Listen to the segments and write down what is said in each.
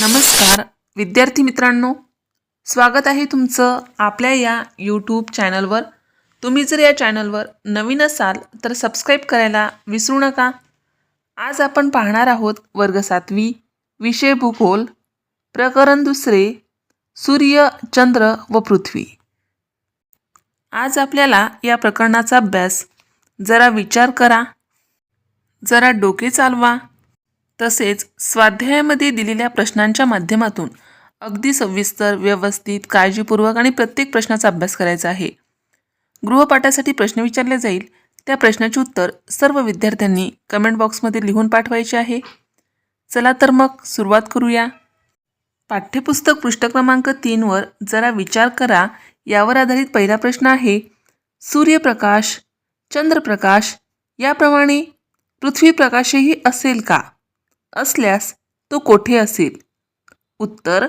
नमस्कार. विद्यार्थी मित्रांनो स्वागत आहे तुमचं आपल्या या यूट्यूब चॅनलवर तुम्ही जर या चॅनलवर नवीन असाल तर सबस्क्राईब करायला विसरू नका. आज आपण पाहणार आहोत वर्ग सातवी विषय भूगोल प्रकरण दुसरे सूर्य चंद्र व पृथ्वी. आज आपल्याला या प्रकरणाचा अभ्यास जरा विचार करा. जरा डोके चालवा. तसेच स्वाध्यायामध्ये दिलेल्या प्रश्नांच्या माध्यमातून अगदी सविस्तर व्यवस्थित काळजीपूर्वक आणि प्रत्येक प्रश्नाचा अभ्यास करायचा आहे. गृहपाठासाठी प्रश्न विचारले जाईल. त्या प्रश्नाचे उत्तर सर्व विद्यार्थ्यांनी कमेंट बॉक्समध्ये लिहून पाठवायचे आहे. चला तर मग सुरुवात करूया. पाठ्यपुस्तक पृष्ठ क्रमांक तीनवर जरा विचार करा. यावर आधारित पहिला प्रश्न आहे सूर्यप्रकाश चंद्रप्रकाश याप्रमाणे पृथ्वी प्रकाशही असेल का? असल्यास तो कोठे असेल? उत्तर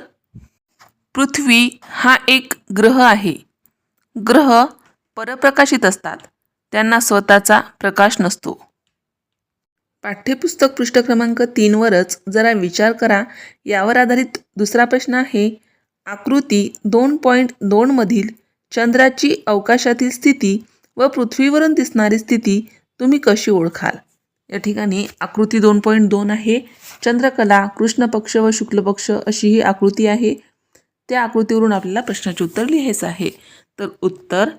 पृथ्वी हा एक ग्रह आहे. ग्रह परप्रकाशित असतात. त्यांना स्वतःचा प्रकाश नसतो. पाठ्यपुस्तक पृष्ठ क्रमांक तीनवरच जरा विचार करा. यावर आधारित दुसरा प्रश्न आहे आकृती दोन पॉईंट दोनमधील चंद्राची अवकाशातील स्थिती व पृथ्वीवरून दिसणारी स्थिती तुम्ही कशी ओळखाल? या ठिकाणी आकृती दोन पॉईंट दोन आहे. चंद्रकला कृष्ण पक्ष व शुक्ल पक्ष अशी ही आकृती आहे. त्या आकृतीवरून आपल्याला प्रश्नाचे उत्तर लिहायचं आहे. तर उत्तर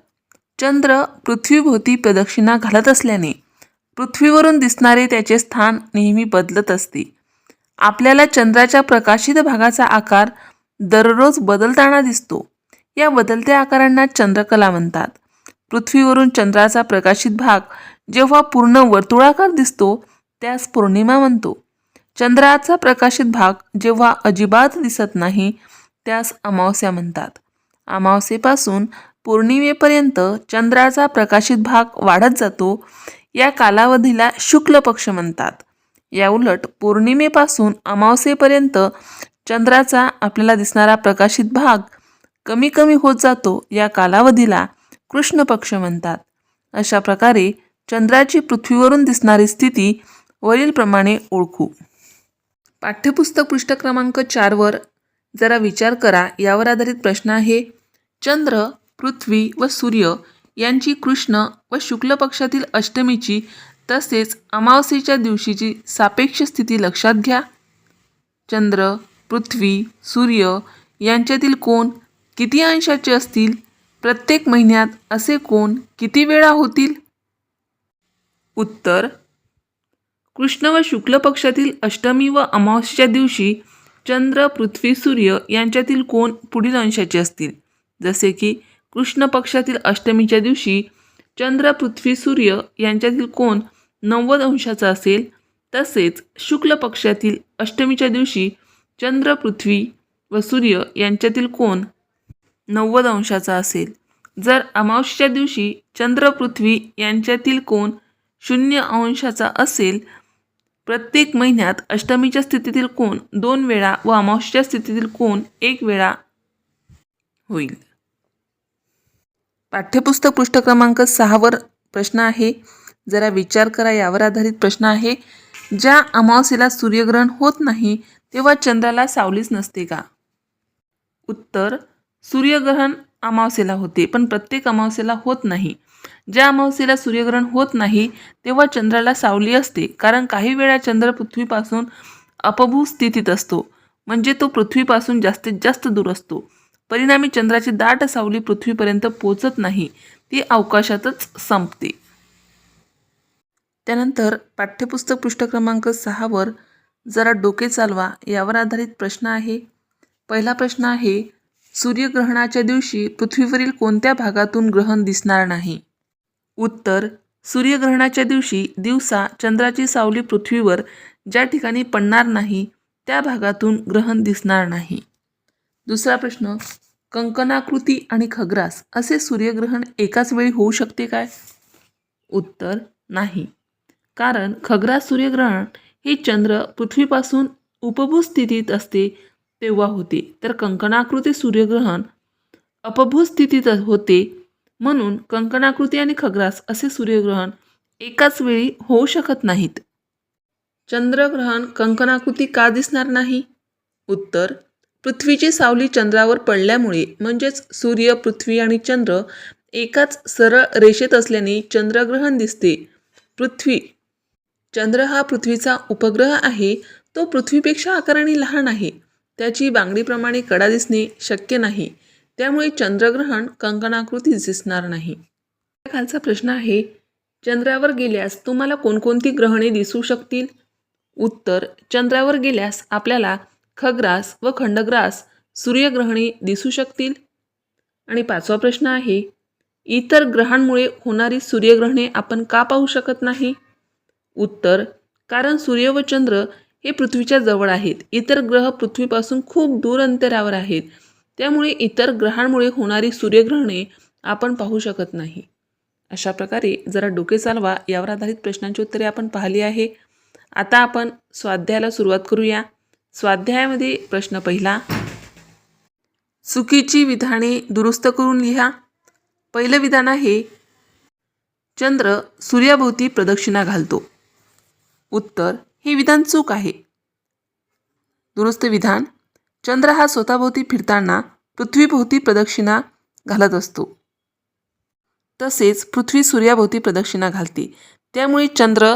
चंद्र पृथ्वीभोवती प्रदक्षिणा घालत असल्याने पृथ्वीवरून दिसणारे त्याचे स्थान नेहमी बदलत असते. आपल्याला चंद्राच्या प्रकाशित भागाचा आकार दररोज बदलताना दिसतो. या बदलत्या आकारांना चंद्रकला म्हणतात. पृथ्वीवरून चंद्राचा प्रकाशित भाग जेव्हा पूर्ण वर्तुळाकार दिसतो त्यास पौर्णिमा म्हणतो. चंद्राचा प्रकाशित भाग जेव्हा अजिबात दिसत नाही त्यास अमावस्या म्हणतात. अमावस्येपासून पौर्णिमेपर्यंत चंद्राचा प्रकाशित भाग वाढत जातो या कालावधीला शुक्ल पक्ष म्हणतात. याउलट पौर्णिमेपासून अमावस्येपर्यंत चंद्राचा आपल्याला दिसणारा प्रकाशित भाग कमी कमी होत जातो या कालावधीला कृष्ण पक्ष म्हणतात. अशा प्रकारे चंद्राची पृथ्वीवरून दिसणारी स्थिती वरीलप्रमाणे ओळखू. पाठ्यपुस्तक पृष्ठ क्रमांक चारवर जरा विचार करा. यावर आधारित प्रश्न आहे चंद्र पृथ्वी व सूर्य यांची कृष्ण व शुक्ल पक्षातील अष्टमीची तसेच अमावस्येच्या दिवशीची सापेक्ष स्थिती लक्षात घ्या. चंद्र पृथ्वी सूर्य यांच्यातील कोण किती अंशाचे असतील? प्रत्येक महिन्यात असे कोण किती वेळा होतील? उत्तर कृष्ण व शुक्ल पक्षातील अष्टमी व अमावस्येच्या दिवशी चंद्र पृथ्वी सूर्य यांच्यातील कोण पुढील अंशाचे असतील? जसे की कृष्ण पक्षातील अष्टमीच्या दिवशी चंद्र पृथ्वी सूर्य यांच्यातील कोण नव्वद अंशाचा असेल? तसेच शुक्ल पक्षातील अष्टमीच्या दिवशी चंद्र पृथ्वी व सूर्य यांच्यातील कोण नव्वद अंशाचा असेल? जर अमावस्येच्या दिवशी चंद्र पृथ्वी यांच्यातील कोण शून्य अंशाचा असेल प्रत्येक महिन्यात अष्टमीच्या स्थितीतील कोण दोन वेळा व अमावस्येच्या स्थितीतील कोण एक वेळा होईल. पाठ्यपुस्तक पृष्ठ क्रमांक सहावर प्रश्न आहे. जरा विचार करा यावर आधारित प्रश्न आहे. ज्या अमावस्येला सूर्यग्रहण होत नाही तेव्हा चंद्राला सावलीच नसते का? उत्तर सूर्यग्रहण अमावस्येला होते पण प्रत्येक अमावस्येला होत नाही. ज्या अमावस्येला सूर्यग्रहण होत नाही तेव्हा चंद्राला सावली असते कारण काही वेळा चंद्र पृथ्वीपासून अपभू स्थितीत असतो म्हणजे तो पृथ्वीपासून जास्तीत जास्त दूर असतो. परिणामी चंद्राची दाट सावली पृथ्वीपर्यंत पोचत नाही ती अवकाशातच संपते. त्यानंतर पाठ्यपुस्तक पृष्ठ क्रमांक सहावर जरा डोके चालवा यावर आधारित प्रश्न आहे. पहिला प्रश्न आहे सूर्यग्रहणाच्या दिवशी पृथ्वीवरील कोणत्या भागातून ग्रहण दिसणार नाही? उत्तर सूर्यग्रहणाच्या दिवशी दिवसा चंद्राची सावली पृथ्वीवर ज्या ठिकाणी पडणार नाही त्या भागातून ग्रहण दिसणार नाही. दुसरा प्रश्न कंकणाकृती आणि खग्रास असे सूर्यग्रहण एकाच वेळी होऊ शकते काय? उत्तर नाही. कारण खग्रास सूर्यग्रहण हे चंद्र पृथ्वीपासून उपभू स्थितीत असते तेव्हा होते. तर कंकणाकृती सूर्यग्रहण अपभू स्थितीत होते म्हणून कंकणाकृती आणि खग्रास असे सूर्यग्रहण एकाच वेळी होऊ शकत नाहीत. चंद्रग्रहण कंकणाकृती का दिसणार नाही? उत्तर पृथ्वीची सावली चंद्रावर पडल्यामुळे म्हणजेच सूर्य पृथ्वी आणि चंद्र एकाच सरळ रेषेत असल्याने चंद्रग्रहण दिसते. पृथ्वी चंद्र हा पृथ्वीचा उपग्रह आहे तो पृथ्वीपेक्षा आकाराने लहान आहे त्याची बांगडीप्रमाणे कडा दिसणे शक्य नाही. त्यामुळे चंद्रग्रहण कंकणाकृती दिसणार नाही. खालचा प्रश्न आहे चंद्रावर गेल्यास तुम्हाला कोणकोणती ग्रहणे दिसू शकतील? उत्तर चंद्रावर गेल्यास आपल्याला खग्रास व खंडग्रास सूर्यग्रहणे दिसू शकतील. आणि पाचवा प्रश्न आहे इतर ग्रहांमुळे होणारी सूर्यग्रहणे आपण का पाहू शकत नाही? उत्तर कारण सूर्य व चंद्र हे पृथ्वीच्या जवळ आहेत. इतर ग्रह पृथ्वीपासून खूप दूर अंतरावर आहेत. त्यामुळे इतर ग्रहांमुळे होणारी सूर्यग्रहणे आपण पाहू शकत नाही. अशा प्रकारे जरा डोके चालवा यावर आधारित प्रश्नांची उत्तरे आपण पाहिली आहे. आता आपण स्वाध्यायाला सुरुवात करूया. स्वाध्यायामध्ये प्रश्न पहिला चुकीची विधाने दुरुस्त करून लिहा. पहिलं विधान आहे चंद्र सूर्याभोवती प्रदक्षिणा घालतो. उत्तर हे विधान चूक आहे. दुरुस्त विधान चंद्र हा स्वतःभोवती फिरताना पृथ्वीभोवती प्रदक्षिणा घालत असतो. तसेच पृथ्वी सूर्याभोवती प्रदक्षिणा घालते. त्यामुळे चंद्र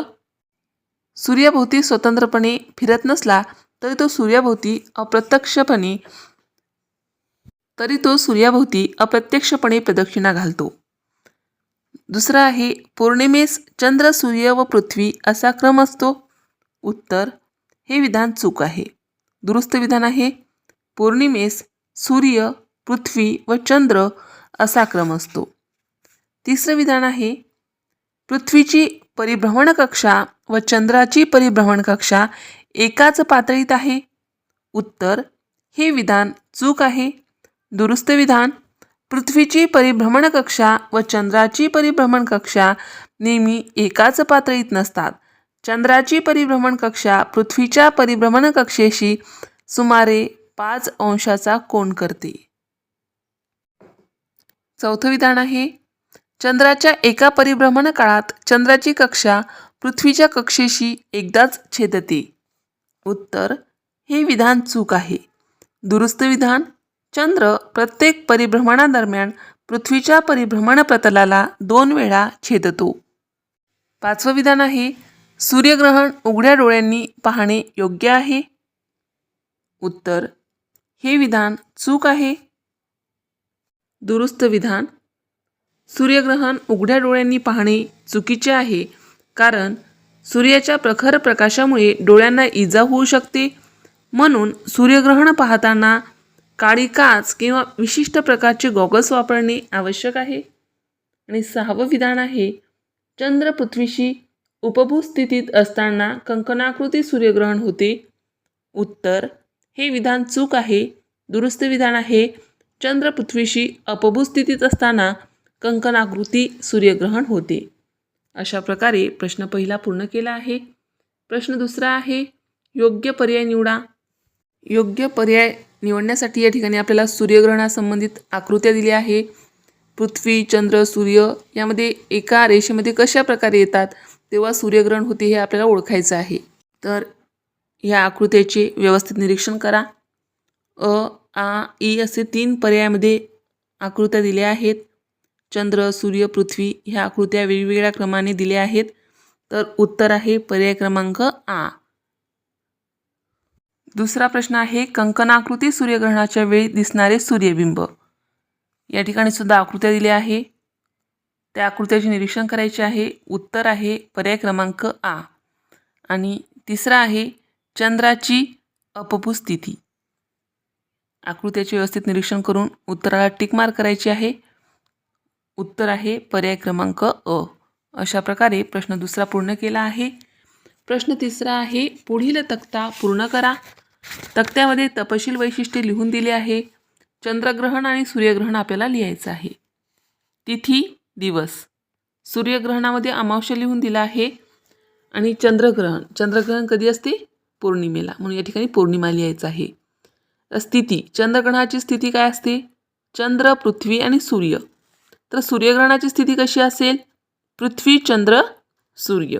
सूर्याभोवती स्वतंत्रपणे फिरत नसला तरी तो सूर्याभोवती अप्रत्यक्षपणे तरी तो सूर्याभोवती अप्रत्यक्षपणे प्रदक्षिणा घालतो. दुसरा आहे पौर्णिमेस चंद्र सूर्य व पृथ्वी असा क्रम असतो. उत्तर हे विधान चूक आहे. दुरुस्त विधान आहे. पौर्णिमेस सूर्य पृथ्वी व चंद्र असा क्रम असतो. तिसरं विधान आहे पृथ्वीची परिभ्रमण कक्षा व चंद्राची परिभ्रमण कक्षा एकाच पातळीत आहे? उत्तर हे विधान चूक आहे. दुरुस्त विधान पृथ्वीची परिभ्रमण कक्षा व चंद्राची परिभ्रमण कक्षा नेहमी एकाच पातळीत नसतात. चंद्राची परिभ्रमण कक्षा पृथ्वीच्या परिभ्रमण कक्षेशी सुमारे पाच अंशाचा कोण करते? चौथं विधान आहे चंद्राच्या एका परिभ्रमण काळात चंद्राची कक्षा पृथ्वीच्या कक्षेशी एकदाच छेदते. उत्तर हे विधान चूक आहे. दुरुस्त विधान चंद्र प्रत्येक परिभ्रमणादरम्यान पृथ्वीच्या परिभ्रमण प्रतलाला दोन वेळा छेदतो. पाचवं विधान आहे सूर्यग्रहण उघड्या डोळ्यांनी पाहणे योग्य आहे? उत्तर हे विधान चूक आहे. दुरुस्त विधान. सूर्यग्रहण उघड्या डोळ्यांनी पाहणे चुकीचे आहे. कारण सूर्याच्या प्रखर प्रकाशामुळे डोळ्यांना इजा होऊ शकते. म्हणून सूर्यग्रहण पाहताना काळी काच किंवा विशिष्ट प्रकारचे गॉगल्स वापरणे आवश्यक आहे. आणि सहावं विधान आहे चंद्र पृथ्वीशी उपभू स्थितीत असताना कंकणाकृती सूर्यग्रहण होते. उत्तर हे विधान चूक आहे दुरुस्त विधान आहे. चंद्र पृथ्वीशी अपभू स्थितीत असताना कंकणाकृती सूर्यग्रहण होते. अशा प्रकारे प्रश्न पहिला पूर्ण केला आहे. प्रश्न दुसरा आहे योग्य पर्याय निवडा. योग्य पर्याय निवडण्यासाठी या ठिकाणी आपल्याला सूर्यग्रहणासंबंधित आकृत्या दिल्या आहे. पृथ्वी चंद्र सूर्य यामध्ये एका रेषेमध्ये कशा प्रकारे येतात तेव्हा सूर्यग्रहण होते हे आपल्याला ओळखायचं आहे. तर ह्या आकृत्याचे व्यवस्थित निरीक्षण करा. अ आ ई असे तीन पर्यायामध्ये आकृत्या दिल्या आहेत. चंद्र सूर्य पृथ्वी ह्या आकृत्या वेगवेगळ्या क्रमाने दिल्या आहेत. तर उत्तर आहे पर्याय क्रमांक आ. दुसरा प्रश्न आहे कंकणाकृती सूर्यग्रहणाच्या वेळी दिसणारे सूर्यबिंब. या ठिकाणी सुद्धा आकृत्या दिल्या आहे. त्या आकृत्याचे निरीक्षण करायचे आहे. उत्तर आहे पर्याय क्रमांक आ. आणि तिसरा आहे चंद्राची अपपुस्थिती. आकृत्याचे व्यवस्थित निरीक्षण करून उत्तराला टिक करायची आहे. उत्तर आहे पर्याय क्रमांक अ. अशा प्रकारे प्रश्न दुसरा पूर्ण केला आहे. प्रश्न तिसरा आहे पुढील तक्ता पूर्ण करा. तक्त्यामध्ये तपशील वैशिष्ट्ये लिहून दिली आहे. चंद्रग्रहण आणि सूर्यग्रहण आपल्याला लिहायचं आहे. तिथी दिवस. सूर्यग्रहणामध्ये अमावस्या लिहून दिला आहे. आणि चंद्रग्रहण. चंद्रग्रहण कधी असते? पौर्णिमेला. म्हणून या ठिकाणी पौर्णिमा लिहायचं आहे. स्थिती चंद्रग्रहणाची स्थिती काय असते? चंद्र पृथ्वी आणि सूर्य. तर सूर्यग्रहणाची स्थिती कशी असेल? पृथ्वी चंद्र सूर्य.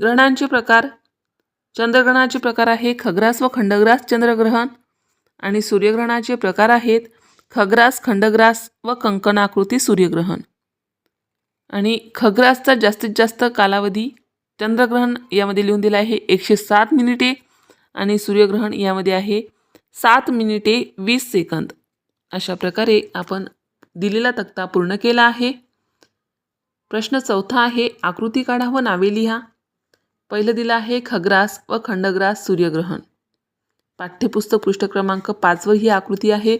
ग्रहणांचे प्रकार. चंद्रग्रहणाचे प्रकार आहे खग्रास व खंडग्रास चंद्रग्रहण आणि सूर्यग्रहणाचे प्रकार आहेत खग्रास खंडग्रास व कंकणाकृती सूर्यग्रहण. आणि खग्रासचा जास्तीत जास्त कालावधी चंद्रग्रहण यामध्ये लिहून दिलं आहे एकशे सात मिनिटे आणि सूर्यग्रहण यामध्ये आहे सात मिनिटे वीस सेकंद. अशा प्रकारे आपण दिलेला तक्ता पूर्ण केला आहे. प्रश्न चौथा आहे आकृती काढा व नावे लिहा. पहिलं दिलं आहे खग्रास व खंडग्रास सूर्यग्रहण. पाठ्यपुस्तक पृष्ठ क्रमांक पाचवं ही आकृती आहे.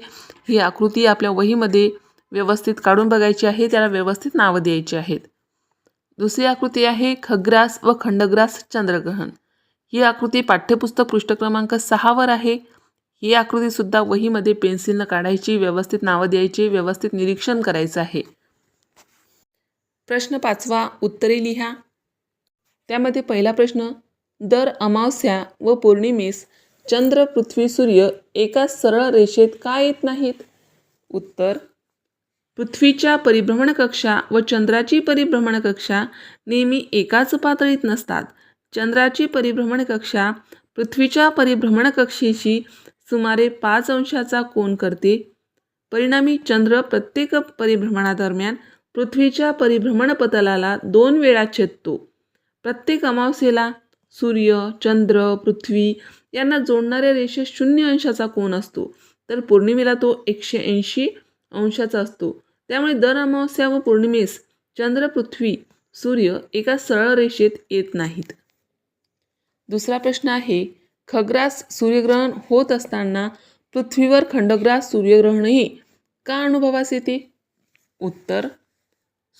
ही आकृती आपल्या वहीमध्ये व्यवस्थित काढून बघायची आहे त्याला व्यवस्थित नावं द्यायची आहेत. दुसरी आकृती आहे खग्रास व खंडग्रास चंद्रग्रहण. ही आकृती पाठ्यपुस्तक पृष्ठ क्रमांक सहावर आहे. ही आकृतीसुद्धा वहीमध्ये पेन्सिलनं काढायची व्यवस्थित नावं द्यायची व्यवस्थित निरीक्षण करायचं आहे. प्रश्न पाचवा उत्तरे लिहा. त्यामध्ये पहिला प्रश्न दर अमावस्या व पौर्णिमेस चंद्र पृथ्वी सूर्य एका सरळ रेषेत का येत नाहीत? उत्तर पृथ्वीच्या परिभ्रमण कक्षा व चंद्राची परिभ्रमण कक्षा नेहमी एकाच पातळीत नसतात. चंद्राची परिभ्रमण कक्षा पृथ्वीच्या परिभ्रमण कक्षेशी सुमारे पाच अंशाचा कोन करते. परिणामी चंद्र प्रत्येक परिभ्रमणादरम्यान पृथ्वीच्या परिभ्रमण पतलाला दोन वेळा छेदतो. प्रत्येक अमावस्येला सूर्य चंद्र पृथ्वी यांना जोडणाऱ्या रेषेत शून्य अंशाचा कोन असतो. तर पौर्णिमेला तो एकशे ऐंशी अंशाचा असतो. त्यामुळे दर अमावस्या व पौर्णिमेस चंद्र पृथ्वी सूर्य एका सरळ रेषेत येत नाहीत. दुसरा प्रश्न आहे खग्रास सूर्यग्रहण होत असताना पृथ्वीवर खंडग्रास सूर्यग्रहणही का अनुभवास येते? उत्तर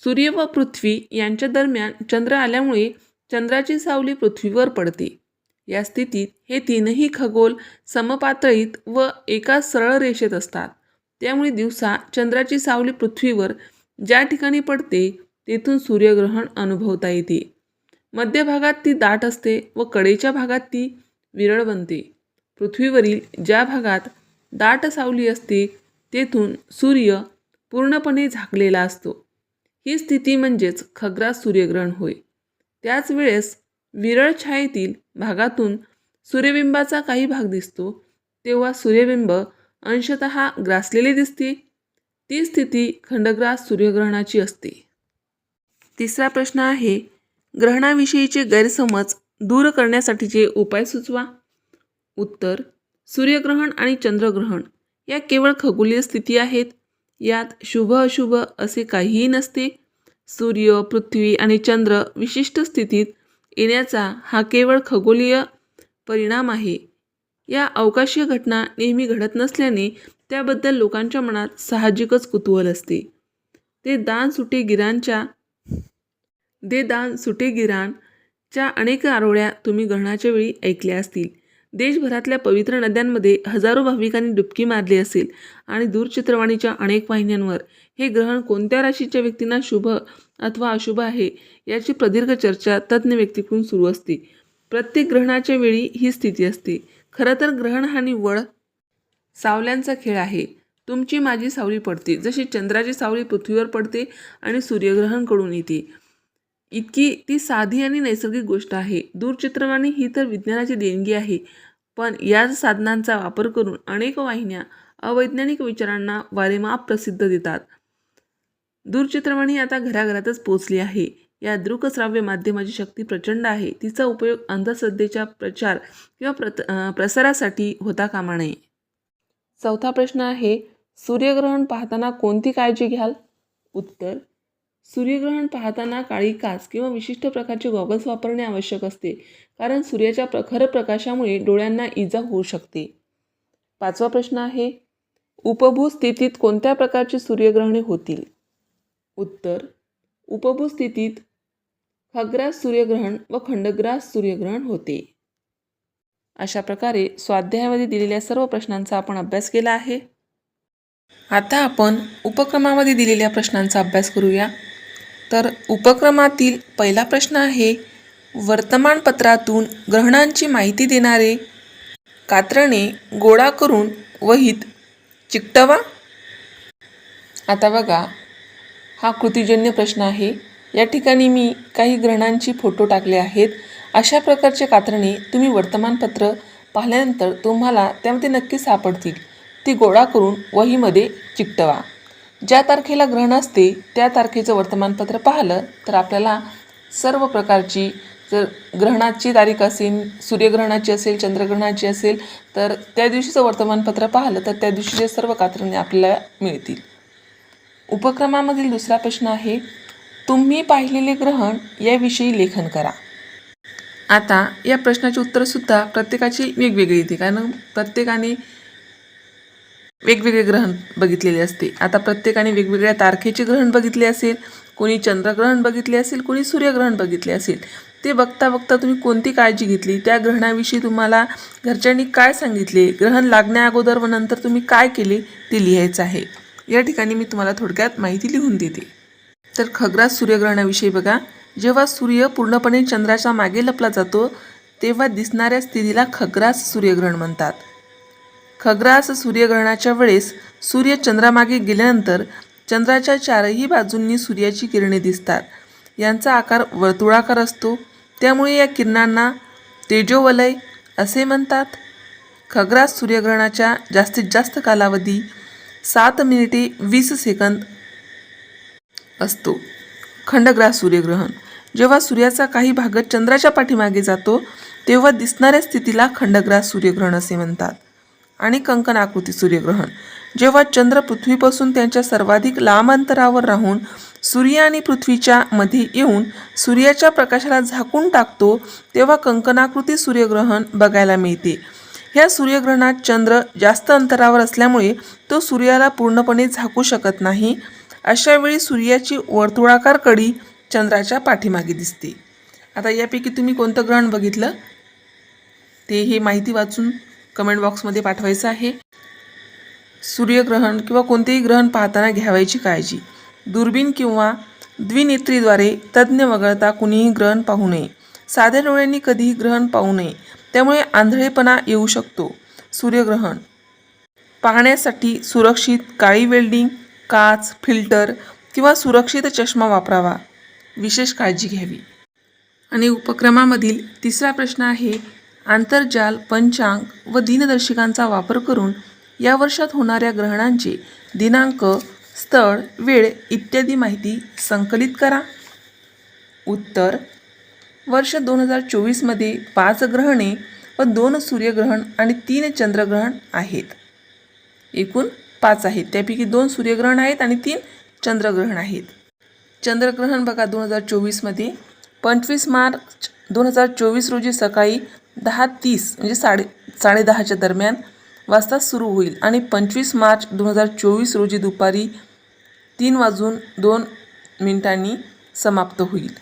सूर्य व पृथ्वी यांच्या दरम्यान चंद्र आल्यामुळे चंद्राची सावली पृथ्वीवर पडते. या स्थितीत हे तीनही खगोल समपातळीत व एका सरळ रेषेत असतात. त्यामुळे दिवसा चंद्राची सावली पृथ्वीवर ज्या ठिकाणी पडते तेथून सूर्यग्रहण अनुभवता येते. मध्यभागात ती दाट असते व कडेच्या भागात ती विरळ बनते. पृथ्वीवरील ज्या भागात दाट सावली असते तेथून सूर्य पूर्णपणे झाकलेला असतो. ही स्थिती म्हणजेच खग्रास सूर्यग्रहण होय. त्याच वेळेस विरळ छायेतील भागातून सूर्यबिंबाचा काही भाग दिसतो तेव्हा सूर्यबिंब अंशत ग्रासलेली दिसते. ती स्थिती खंडग्रास सूर्यग्रहणाची असते. तिसरा प्रश्न आहे ग्रहणाविषयीचे गैरसमज दूर करण्यासाठीचे उपाय सुचवा. उत्तर सूर्यग्रहण आणि चंद्रग्रहण या केवळ खगोलीय स्थिती आहेत. यात शुभ अशुभ असे काहीही नसते. सूर्य पृथ्वी आणि चंद्र विशिष्ट स्थितीत येण्याचा हा केवळ खगोलीय परिणाम आहे. या अवकाशीय घटना नेहमी घडत नसल्याने त्याबद्दल लोकांच्या मनात साहजिकच कुतूहल असते. ते दान सुटे गिरांच्या दे दान सुटे गिरांच्या अनेक आरोळ्या तुम्ही ग्रहणाच्या वेळी ऐकल्या असतील. देशभरातल्या पवित्र नद्यांमध्ये हजारो भाविकांनी डुबकी मारली असेल आणि दूरचित्रवाणीच्या अनेक वाहिन्यांवर हे ग्रहण कोणत्या राशीच्या व्यक्तींना शुभ अथवा अशुभ आहे याची प्रदीर्घ चर्चा तज्ज्ञ व्यक्तीकडून सुरू असते. प्रत्येक ग्रहणाच्या वेळी ही स्थिती असते. खरं तर ग्रहण हा निव्वळ सावल्यांचा खेळ आहे. तुमची माझी सावली पडते. जशी चंद्राची सावली पृथ्वीवर पडते आणि सूर्यग्रहणकडून येते. इतकी ती साधी आणि नैसर्गिक गोष्ट आहे. दूरचित्रवाणी ही तर विज्ञानाची देणगी आहे. पण याच साधनांचा वापर करून अनेक वाहिन्या अवैज्ञानिक विचारांना वारेमाप प्रसिद्ध देतात. दूरचित्रवाणी आता घराघरातच पोचली आहे. या दृकश्राव्य माध्यमाची शक्ती प्रचंड आहे. तिचा उपयोग अंधश्रद्धेच्या प्रचार किंवा प्रत प्रसारासाठी होता कामा नये. चौथा प्रश्न आहे सूर्यग्रहण पाहताना कोणती काळजी घ्याल? उत्तर सूर्यग्रहण पाहताना काळी काच किंवा विशिष्ट प्रकारचे गॉगल्स वापरणे आवश्यक असते कारण सूर्याच्या प्रखर प्रकाशामुळे डोळ्यांना इजा होऊ शकते. पाचवा प्रश्न आहे उपभू स्थितीत कोणत्या प्रकारची सूर्यग्रहणे होतील? उत्तर उपभू स्थितीत खग्रास सूर्यग्रहण व खंडग्रास सूर्यग्रहण होते. अशा प्रकारे स्वाध्यायामध्ये दिलेल्या सर्व प्रश्नांचा आपण अभ्यास केला आहे. आता आपण उपक्रमामध्ये दिलेल्या प्रश्नांचा अभ्यास करूया. तर उपक्रमातील पहिला प्रश्न आहे वर्तमानपत्रातून ग्रहणांची माहिती देणारे कात्रणे गोळा करून वहीत चिकटवा. आता बघा हा कृतीजन्य प्रश्न आहे. या ठिकाणी मी काही ग्रहणांची फोटो टाकले आहेत. अशा प्रकारचे कात्रणे तुम्ही वर्तमानपत्र पाहिल्यानंतर तुम्हाला त्यामध्ये नक्की सापडतील. ती गोळा करून वहीमध्ये चिकटवा. ज्या तारखेला ग्रहण असते त्या तारखेचं वर्तमानपत्र पाहिलं तर आपल्याला सर्व प्रकारची जर ग्रहणाची तारीख असेल सूर्यग्रहणाची असेल चंद्रग्रहणाची असेल तर त्या दिवशीचं वर्तमानपत्र पाहिलं तर त्या दिवशीचे सर्व कात्रणे आपल्याला मिळतील. उपक्रमामधील दुसरा प्रश्न आहे तुम्ही पाहिलेले ग्रहण याविषयी लेखन करा. आता या प्रश्नाची उत्तरंसुद्धा प्रत्येकाची वेगवेगळी येते. कारण प्रत्येकाने वेगवेगळे ग्रहण बघितलेले असते. आता प्रत्येकाने वेगवेगळ्या तारखेचे ग्रहण बघितले असेल कोणी चंद्रग्रहण बघितले असेल कोणी सूर्यग्रहण बघितले असेल. ते बघता बघता तुम्ही कोणती काळजी घेतली? त्या ग्रहणाविषयी तुम्हाला घरच्यांनी काय सांगितले? ग्रहण लागण्या अगोदर व नंतर तुम्ही काय केले? ते लिहायचं आहे. या ठिकाणी मी तुम्हाला थोडक्यात माहिती लिहून देते. तर खग्रास सूर्यग्रहणाविषयी बघा. जेव्हा सूर्य पूर्णपणे चंद्राच्या मागे लपला जातो तेव्हा दिसणाऱ्या स्थितीला खग्रास सूर्यग्रहण म्हणतात. खग्रास सूर्यग्रहणाच्या वेळेस सूर्य चंद्रामागे गेल्यानंतर चंद्राच्या चारही बाजूंनी सूर्याची किरणे दिसतात. यांचा आकार वर्तुळाकार असतो. त्यामुळे या किरणांना तेजोवलय असे म्हणतात. खग्रास सूर्यग्रहणाच्या जास्तीत जास्त कालावधी सात मिनिटे वीस सेकंद असतो. खंडग्रास सूर्यग्रहण. जेव्हा सूर्याचा काही भाग चंद्राच्या पाठीमागे जातो तेव्हा दिसणाऱ्या स्थितीला खंडग्रास सूर्यग्रहण असे म्हणतात. आणि कंकण आकृती सूर्यग्रहण. जेव्हा चंद्र पृथ्वीपासून त्यांच्या सर्वाधिक लांब अंतरावर राहून सूर्य आणि पृथ्वीच्या मध्ये येऊन सूर्याच्या प्रकाशाला झाकून टाकतो तेव्हा कंकणाकृती सूर्यग्रहण बघायला मिळते. ह्या सूर्यग्रहणात चंद्र जास्त अंतरावर असल्यामुळे तो सूर्याला पूर्णपणे झाकू शकत नाही. अशावेळी सूर्याची वर्तुळाकार कडी चंद्राच्या पाठीमागे दिसते. आता यापैकी तुम्ही कोणतं ग्रहण बघितलं? ते हे माहिती वाचून कमेंट बॉक्समध्ये पाठवायचं आहे. सूर्यग्रहण किंवा कोणतेही ग्रहण पाहताना घ्यावायची काळजी. दुर्बीण किंवा द्विनेत्रीद्वारे तज्ज्ञ वगळता कुणीही ग्रहण पाहू नये. साध्या डोळ्यांनी कधीही ग्रहण पाहू नये. त्यामुळे आंधळेपणा येऊ शकतो. सूर्यग्रहण. पाहण्यासाठी सुरक्षित काळी वेल्डिंग काच फिल्टर किंवा सुरक्षित चष्मा वापरावा. विशेष काळजी घ्यावी. आणि उपक्रमामधील तिसरा प्रश्न आहे आंतरजाल पंचांग व दिनदर्शिकांचा वापर करून या वर्षात होणाऱ्या ग्रहणांचे दिनांक स्थळ वेळ इत्यादी माहिती संकलित करा. उत्तर वर्ष दोन हजार चोवीसमध्ये पाच ग्रहणे व दोन सूर्यग्रहण आणि तीन चंद्रग्रहण आहेत. एकूण पाच आहेत. त्यापैकी दोन सूर्यग्रहण आहेत आणि तीन चंद्रग्रहण आहेत. चंद्रग्रहण बघा दोन हजार चोवीसमध्ये पंचवीस मार्च दोन हजार चोवीस रोजी सकाळी दहा तीस म्हणजे साडे साडेदहाच्या दरम्यान वाजता सुरू होईल. आणि पंचवीस मार्च दोन हजार चोवीस रोजी दुपारी तीन वाजून दोन मिनिटांनी समाप्त होईल.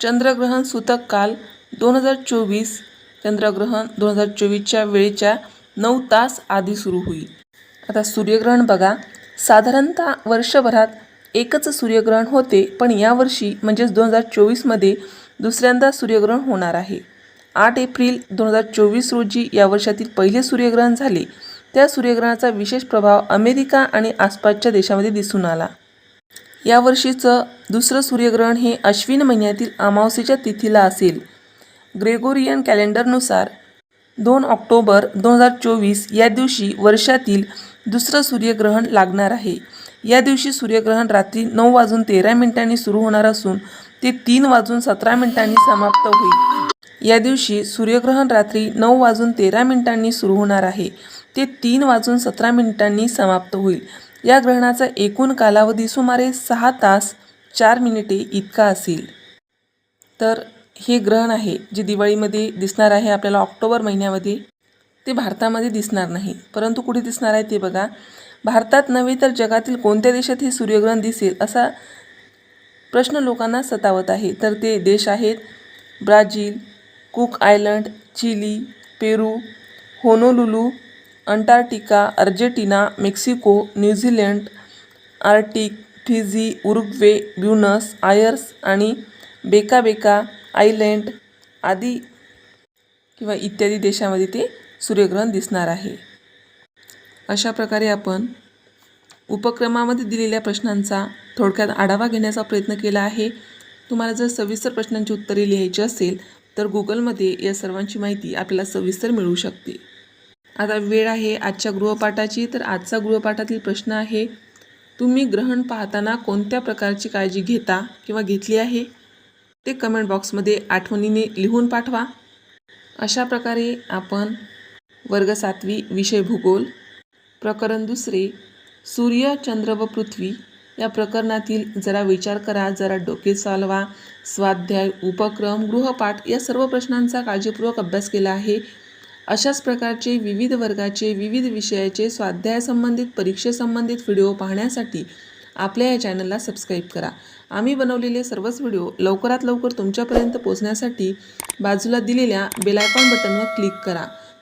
चंद्रग्रहण सूतक काल दोन हजार चोवीस चंद्रग्रहण दोन हजार चोवीसच्या वेळेच्या नऊ तास आधी सुरू होईल. आता सूर्यग्रहण बघा. साधारणतः वर्षभरात एकच सूर्यग्रहण होते पण यावर्षी म्हणजेच दोन हजार चोवीसमध्ये दुसऱ्यांदा सूर्यग्रहण होणार आहे. आठ एप्रिल दोन हजार चोवीस रोजी या वर्षातील पहिले सूर्यग्रहण झाले. त्या सूर्यग्रहणाचा विशेष प्रभाव अमेरिका आणि आसपासच्या देशामध्ये दिसून आला. यावर्षीचं दुसरं सूर्यग्रहण हे अश्विन महिन्यातील अमावस्येच्या तिथीला असेल. ग्रेगोरियन कॅलेंडरनुसार दोन ऑक्टोबर दोन हजार चोवीस या दिवशी वर्षातील दुसरं सूर्यग्रहण लागणार आहे. या दिवशी सूर्यग्रहण रात्री नऊ वाजून तेरा मिनिटांनी सुरू होणार असून ते तीन वाजून सतरा मिनिटांनी समाप्त होईल. या दिवशी सूर्यग्रहण रात्री नऊ वाजून तेरा मिनिटांनी सुरू होणार आहे. ते तीन वाजून सतरा मिनिटांनी समाप्त होईल. या ग्रहणाचा एकूण कालावधी सुमारे सहा तास चार मिनिटे इतका असेल. तर हे ग्रहण आहे जे दिवाळीमध्ये दिसणार आहे आपल्याला ऑक्टोबर महिन्यामध्ये. ते भारतामध्ये दिसणार नाही. परंतु कुठे दिसणार आहे ते बघा. भारतात नव्हे तर जगातील कोणत्या देशात हे सूर्यग्रहण दिसेल असा प्रश्न लोकांना सतावत आहे. तर ते देश आहेत Brazil Cook Island Chile Peru Honolulu Antarctica Argentina Mexico New Zealand Arctic Fiji Uruguay Buenos Aires आणि बेकाबेका आयलँड आदी किंवा इत्यादी देशामध्ये ते सूर्यग्रहण दिसणार आहे. अशा प्रकारे आपण उपक्रमामध्ये दिलेल्या प्रश्नांचा थोडक्यात आढावा घेण्याचा प्रयत्न केला आहे. तुम्हाला जर सविस्तर प्रश्नांची उत्तरे लिहायची असेल तर गुगलमध्ये या सर्वांची माहिती आपल्याला सविस्तर मिळू शकते. आता वेळ आहे आजच्या गृहपाठाची तर आजचा गृहपाठातील प्रश्न आहे तुम्ही ग्रहण पाहताना कोणत्या प्रकारची काळजी घेता किंवा घेतली आहे? ते कमेंट बॉक्समध्ये आठवणीने लिहून पाठवा. अशा प्रकारे आपण वर्ग सातवी विषय भूगोल. प्रकरण दुसरे सूर्य चंद्र व पृथ्वी या प्रकरणातील जरा विचार करा जरा डोके चालवा. स्वाध्याय उपक्रम गृहपाठ या सर्व प्रश्नांचा काळजीपूर्वक अभ्यास केला आहे. अशाच प्रकारचे विविध वर्गाचे विविध विषयाचे स्वाध्यायासंबंधित परीक्षेसंबंधित व्हिडिओ पाहण्यासाठी आपल्या या चॅनलला सबस्क्राईब करा. आम्ही बनवलेले सर्वच व्हिडिओ लवकरात लवकर तुमच्यापर्यंत पोहोचण्यासाठी बाजूला दिलेल्या बेलायकॉन बटनवर क्लिक करा.